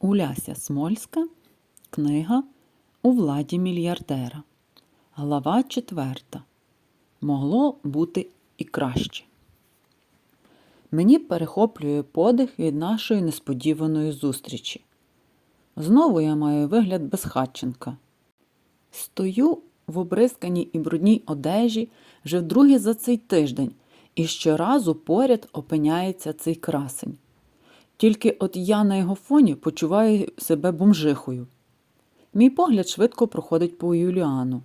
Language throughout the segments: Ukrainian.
Уляся Смольська, книга У владі мільярдера. Глава четверта. Могло бути і краще. Мені перехоплює подих від нашої несподіваної зустрічі. Знову я маю вигляд безхатченка. Стою в обрисканій і брудній одежі вже вдруге за цей тиждень, і щоразу поряд опиняється цей красень. Тільки от я на його фоні почуваю себе бомжихою. Мій погляд швидко проходить по Юліану.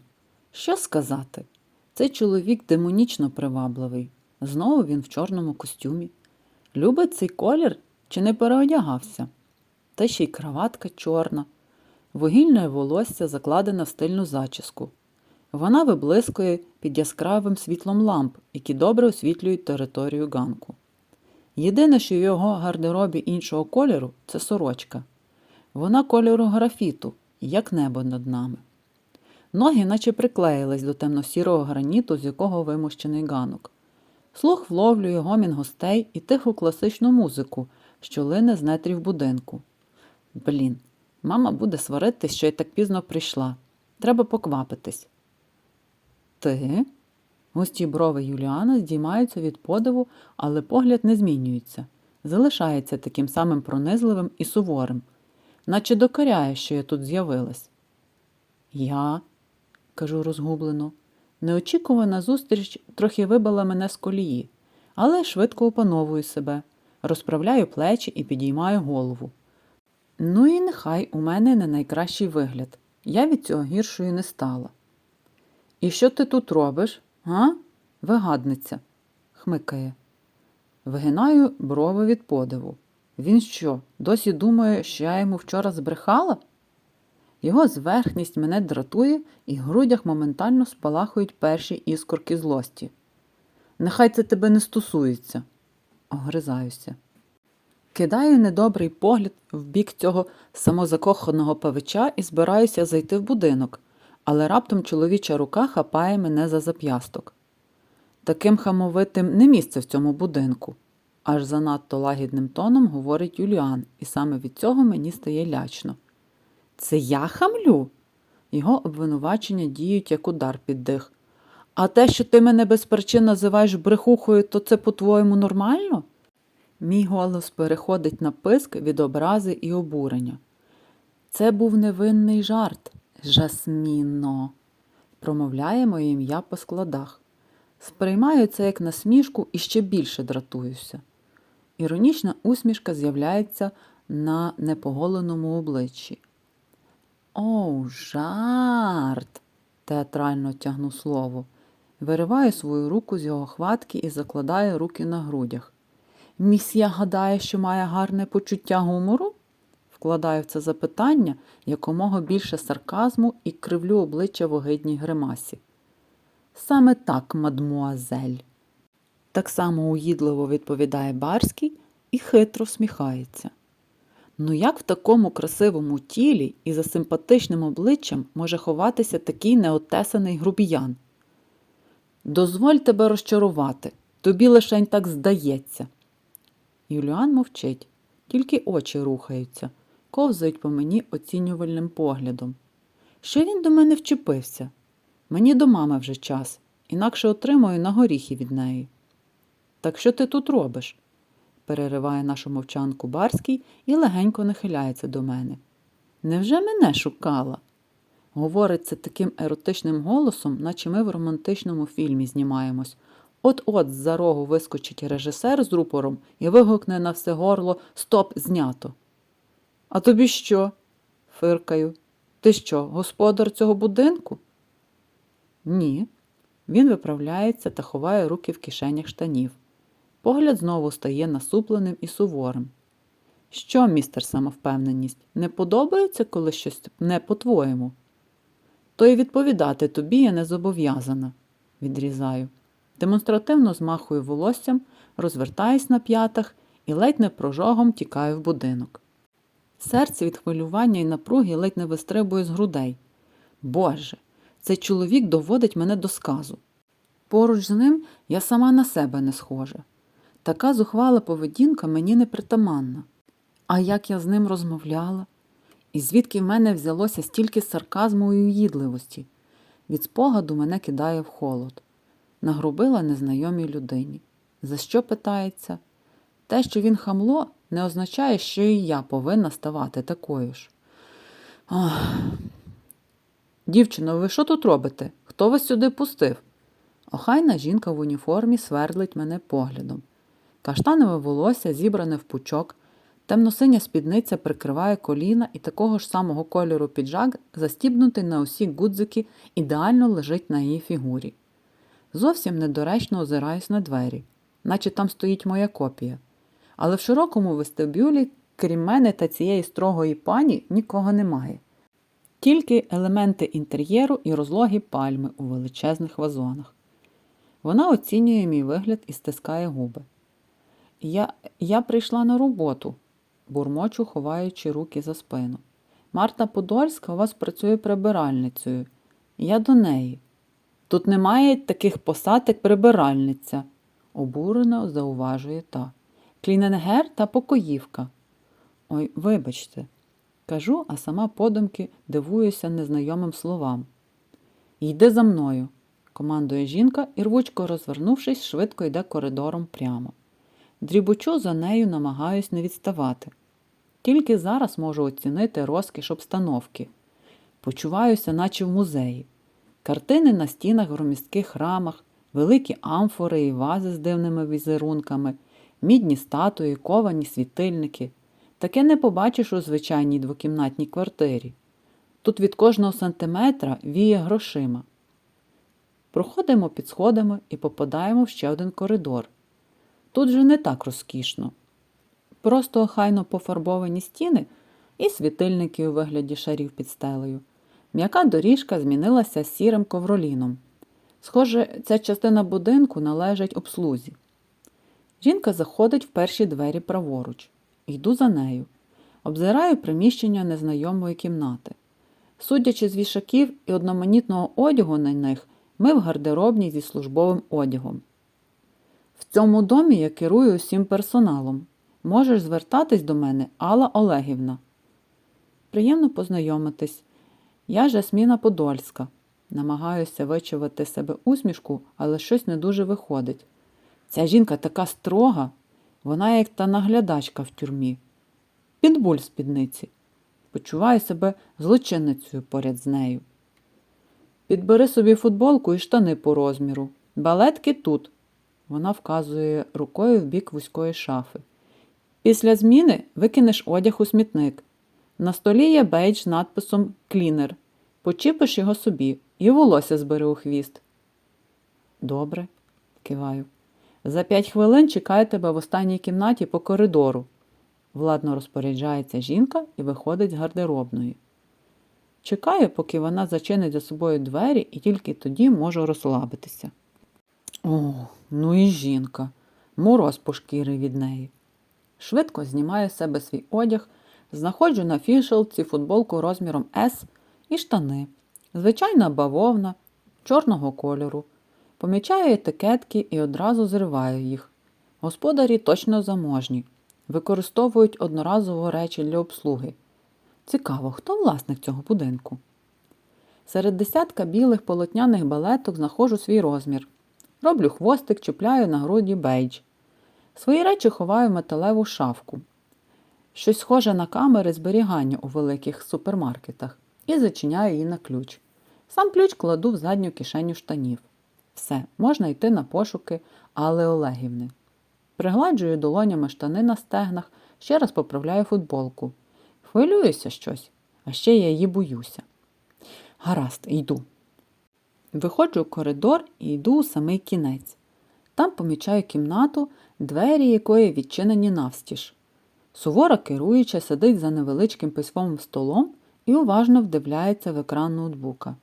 Що сказати? Цей чоловік демонічно привабливий. Знову він в чорному костюмі. Любить цей колір чи не переодягався? Та ще й краватка чорна, вугільне волосся закладене в стильну зачіску. Вона виблискує під яскравим світлом ламп, які добре освітлюють територію ганку. Єдине, що в його гардеробі іншого кольору це сорочка. Вона кольору графіту, як небо над нами. Ноги наче приклеїлись до темно-сірого граніту, з якого вимощений ганок. Слух вловлює гомін гостей і тиху класичну музику, що лине з нетрів будинку. Блін, мама буде сваритись, що я так пізно прийшла. Треба поквапитись. Ти? Густі брови Юліана здіймаються від подиву, але погляд не змінюється. Залишається таким самим пронизливим і суворим, наче докоряє, що я тут з'явилась. Я, кажу розгублено, неочікувана зустріч трохи вибила мене з колії, але швидко опановую себе, розправляю плечі і підіймаю голову. Ну і нехай у мене не найкращий вигляд. Я від цього гіршою не стала. І що ти тут робиш? Га? Вигадниця, хмикає. Вигинаю брови від подиву. Він що, досі думає, що я йому вчора збрехала? Його зверхність мене дратує, і в грудях моментально спалахують перші іскорки злості. Нехай це тебе не стосується, огризаюся. Кидаю недобрий погляд в бік цього самозакоханого павича і збираюся зайти в будинок, але раптом чоловіча рука хапає мене за зап'ясток. Таким хамовитим не місце в цьому будинку, аж занадто лагідним тоном говорить Юліан, і саме від цього мені стає лячно. Це я хамлю? Його обвинувачення діють як удар під дих. А те, що ти мене без причин називаєш брехухою, то це по-твоєму нормально? Мій голос переходить на писк від образи і обурення. Це був невинний жарт, жасміно, промовляє моє ім'я по складах. Сприймаю це як насмішку і ще більше дратуюся. Іронічна усмішка з'являється на непоголеному обличчі. Оу, жарт, театрально тягну слово. Вириваю свою руку з його хватки і закладаю руки на грудях. Місія гадає, що має гарне почуття гумору? Вкладаю в це запитання якомога більше сарказму і кривлю обличчя в огидній гримасі. Саме так, мадмуазель. Так само уїдливо відповідає Барський і хитро всміхається. Ну як в такому красивому тілі і за симпатичним обличчям може ховатися такий неотесаний грубіян? Дозволь тебе розчарувати, тобі лишень так здається. Юліан мовчить, тільки очі рухаються, ковзають по мені оцінювальним поглядом. Що він до мене вчепився? Мені до мами вже час, інакше отримаю на горіхи від неї. Так що ти тут робиш? перериває нашу мовчанку Барський і легенько нахиляється до мене. Невже мене шукала? Говорить це таким еротичним голосом, наче ми в романтичному фільмі знімаємось. От-от з-за рогу вискочить режисер з рупором і вигукне на все горло Стоп, знято. А тобі що? фиркаю. Ти що, господар цього будинку? Ні. Він виправляється та ховає руки в кишенях штанів. Погляд знову стає насупленим і суворим. Що, містер самовпевненість, не подобається, коли щось не по-твоєму? То й відповідати тобі я не зобов'язана, відрізаю. Демонстративно змахую волоссям, розвертаюсь на п'ятах і ледь не прожогом тікаю в будинок. Серце від хвилювання і напруги ледь не вистрибує з грудей. Боже, цей чоловік доводить мене до сказу. Поруч з ним я сама на себе не схожа. Така зухвала поведінка мені не притаманна. А як я з ним розмовляла? І звідки в мене взялося стільки сарказму і уїдливості? Від спогаду мене кидає в холод. Нагрубила незнайомій людині. За що питається? Те, що він хамло, не означає, що і я повинна ставати такою ж. Ах. Дівчино, ви що тут робите? Хто вас сюди пустив? Охайна жінка в уніформі свердлить мене поглядом. Каштанове волосся зібране в пучок, темно-синя спідниця прикриває коліна і такого ж самого кольору піджак, застібнутий на усі гудзики, ідеально лежить на її фігурі. Зовсім недоречно озираюсь на двері, наче там стоїть моя копія. Але в широкому вестибюлі, крім мене та цієї строгої пані, нікого немає. Тільки елементи інтер'єру і розлогі пальми у величезних вазонах. Вона оцінює мій вигляд і стискає губи. Я, я прийшла на роботу, бурмочу, ховаючи руки за спину. Марта Подольська у вас працює прибиральницею. Я до неї. Тут немає таких посад, як прибиральниця, обурено зауважує та. Кліненгер та покоївка. Ой, вибачте, кажу, а сама подумки дивуюся незнайомим словам. Йди за мною, командує жінка і, рвучко розвернувшись, швидко йде коридором прямо. Дрібучу за нею, намагаюсь не відставати. Тільки зараз можу оцінити розкіш обстановки. Почуваюся, наче в музеї. Картини на стінах в громістких рамах, великі амфори і вази з дивними візерунками, мідні статуї, ковані світильники. Таке не побачиш у звичайній двокімнатній квартирі. Тут від кожного сантиметра віє грошима. Проходимо під сходами і попадаємо в ще один коридор. Тут же не так розкішно. Просто охайно пофарбовані стіни і світильники у вигляді шарів під стелею. М'яка доріжка змінилася сірим ковроліном. Схоже, ця частина будинку належить обслузі. Жінка заходить в перші двері праворуч. Йду за нею. Обзираю приміщення незнайомої кімнати. Судячи з вішаків і одноманітного одягу на них, ми в гардеробній зі службовим одягом. В цьому домі я керую усім персоналом. Можеш звертатись до мене, Алла Олегівна. Приємно познайомитись. Я Жасміна Подольська. Намагаюся вичувати себе усмішку, але щось не дуже виходить. Ця жінка така строга, вона як та наглядачка в тюрмі. Підбуль в спідниці. Почуваю себе злочинницею поряд з нею. Підбери собі футболку і штани по розміру. Балетки тут. Вона вказує рукою в бік вузької шафи. Після зміни викинеш одяг у смітник. На столі є бейдж надписом Клінер. Почіпиш його собі і волосся збери у хвіст. Добре, киваю. За п'ять хвилин чекаю тебе в останній кімнаті по коридору. Владно розпоряджається жінка і виходить з гардеробної. Чекаю, поки вона зачинить за собою двері, і тільки тоді можу розслабитися. О, ну і жінка. Мороз по шкіри від неї. Швидко знімаю з себе свій одяг, знаходжу на фішелці футболку розміром S і штани. Звичайна бавовна, чорного кольору. Помічаю етикетки і одразу зриваю їх. Господарі точно заможні, використовують одноразово речі для обслуги. Цікаво, хто власник цього будинку? Серед десятка білих полотняних балеток знаходжу свій розмір. Роблю хвостик, чіпляю на груді бейдж. Свої речі ховаю в металеву шафку. Щось схоже на камери зберігання у великих супермаркетах і зачиняю її на ключ. Сам ключ кладу в задню кишеню штанів. Все, можна йти на пошуки Алли Олегівни. Пригладжую долонями штани на стегнах, ще раз поправляю футболку. Хвилююся щось, а ще я її боюся. Гаразд, йду. Виходжу в коридор і йду у самий кінець. Там помічаю кімнату, двері якої відчинені навстіж. Сувора керуюча сидить за невеличким письмовим столом і уважно вдивляється в екран ноутбука.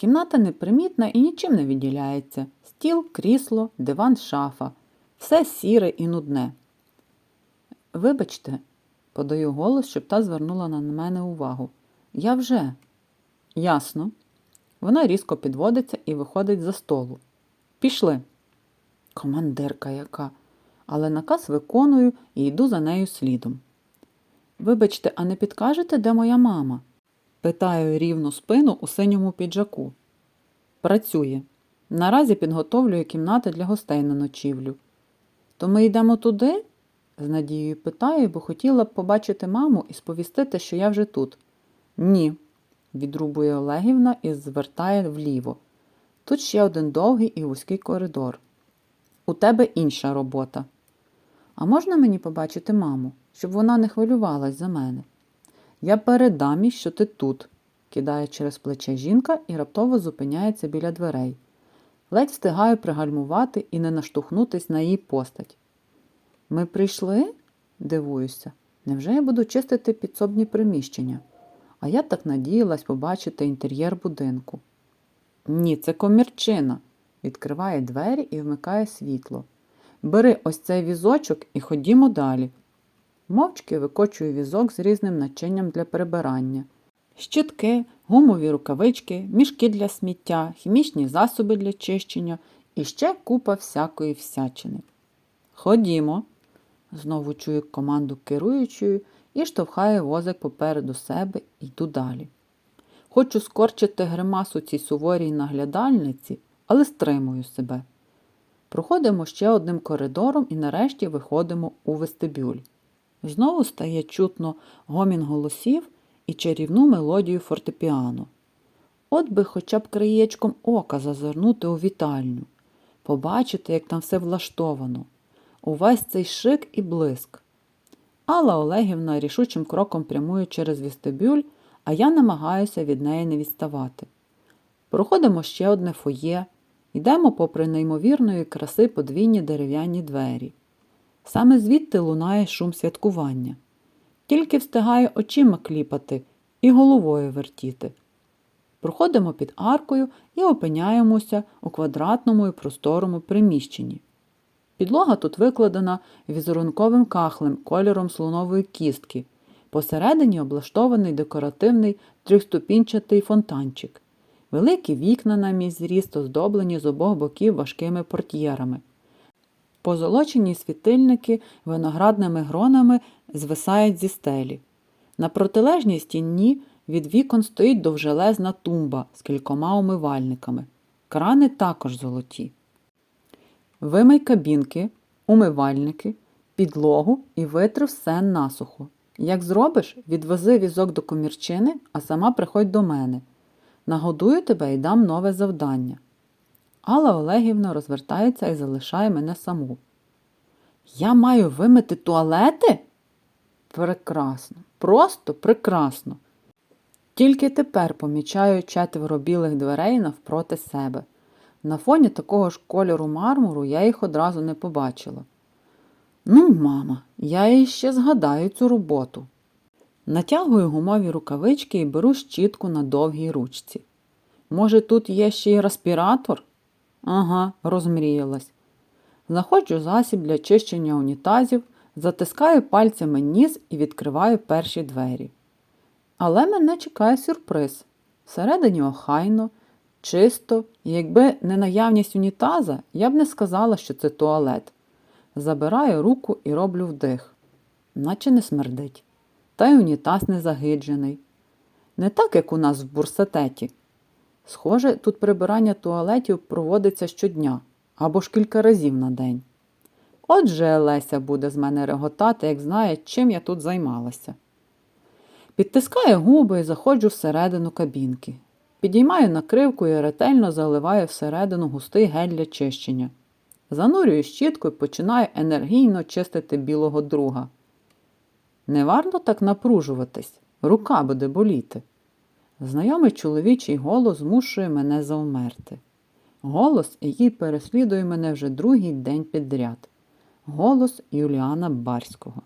Кімната непримітна і нічим не відділяється. Стіл, крісло, диван, шафа. Все сіре і нудне. Вибачте, подаю голос, щоб та звернула на мене увагу. Я вже. Ясно. Вона різко підводиться і виходить за столу. Пішли. Командирка яка. Але наказ виконую і йду за нею слідом. Вибачте, а не підкажете, де моя мама? Питаю рівну спину у синьому піджаку. Працює. Наразі підготовлює кімнати для гостей на ночівлю. То ми йдемо туди? з надією питаю, бо хотіла б побачити маму і сповістити, що я вже тут. Ні, відрубує Олегівна і звертає вліво. Тут ще один довгий і вузький коридор. У тебе інша робота. А можна мені побачити маму, щоб вона не хвилювалась за мене? Я передам їй, що ти тут, кидає через плече жінка і раптово зупиняється біля дверей. Ледь встигаю пригальмувати і не наштовхнутись на її постать. Ми прийшли? дивуюся. Невже я буду чистити підсобні приміщення? А я так надіялась побачити інтер'єр будинку. Ні, це комірчина. Відкриває двері і вмикає світло. Бери ось цей візочок і ходімо далі. Мовчки викочую візок з різним начинням для прибирання. Щітки, гумові рукавички, мішки для сміття, хімічні засоби для чищення і ще купа всякої всячини. Ходімо, знову чую команду керуючою і штовхає возик попереду себе і йду далі. Хочу скорчити гримасу цій суворій наглядальниці, але стримую себе. Проходимо ще одним коридором і нарешті виходимо у вестибюль. Знову стає чутно гомін голосів і чарівну мелодію фортепіано. От би хоча б краєчком ока зазирнути у вітальню, побачити, як там все влаштовано, увесь цей шик і блиск. Алла Олегівна рішучим кроком прямує через вестибюль, а я намагаюся від неї не відставати. Проходимо ще одне фоє, йдемо попри неймовірної краси подвійні дерев'яні двері. Саме звідти лунає шум святкування. Тільки встигаю очима кліпати і головою вертіти. Проходимо під аркою і опиняємося у квадратному і просторому приміщенні. Підлога тут викладена візерунковим кахлем кольором слонової кістки. Посередині облаштований декоративний трьохступінчатий фонтанчик. Великі вікна на мій зріст оздоблені з обох боків важкими портьєрами. Позолочені світильники виноградними гронами звисають зі стелі. На протилежній стіні від вікон стоїть довжелезна тумба з кількома умивальниками. Крани також золоті. Вимий кабінки, умивальники, підлогу і витри все насухо. Як зробиш, відвези візок до комірчини, а сама приходь до мене. Нагодую тебе і дам нове завдання. Алла Олегівна розвертається і залишає мене саму. Я маю вимити туалети? Прекрасно, просто прекрасно. Тільки тепер помічаю четверо білих дверей навпроти себе. На фоні такого ж кольору мармуру я їх одразу не побачила. Ну, мама, я їй ще згадаю цю роботу. Натягую гумові рукавички і беру щітку на довгій ручці. Може, тут є ще й респіратор? Ага, розмріялась. Знаходжу засіб для чищення унітазів, затискаю пальцями ніс і відкриваю перші двері. Але мене чекає сюрприз. Всередині охайно, чисто, і якби не наявність унітаза, я б не сказала, що це туалет. Забираю руку і роблю вдих, наче не смердить. Та й унітаз не загиджений. Не так, як у нас в бурсатеті. Схоже, тут прибирання туалетів проводиться щодня або ж кілька разів на день. Отже, Леся буде з мене реготати, як знає, чим я тут займалася. Підтискаю губи і заходжу всередину кабінки. Підіймаю накривку і ретельно заливаю всередину густий гель для чищення. Занурюю щітку і починаю енергійно чистити білого друга. Не варто так напружуватись, рука буде боліти. Знайомий чоловічий голос змушує мене завмерти. Голос, який переслідує мене вже другий день підряд. Голос Юліана Барського.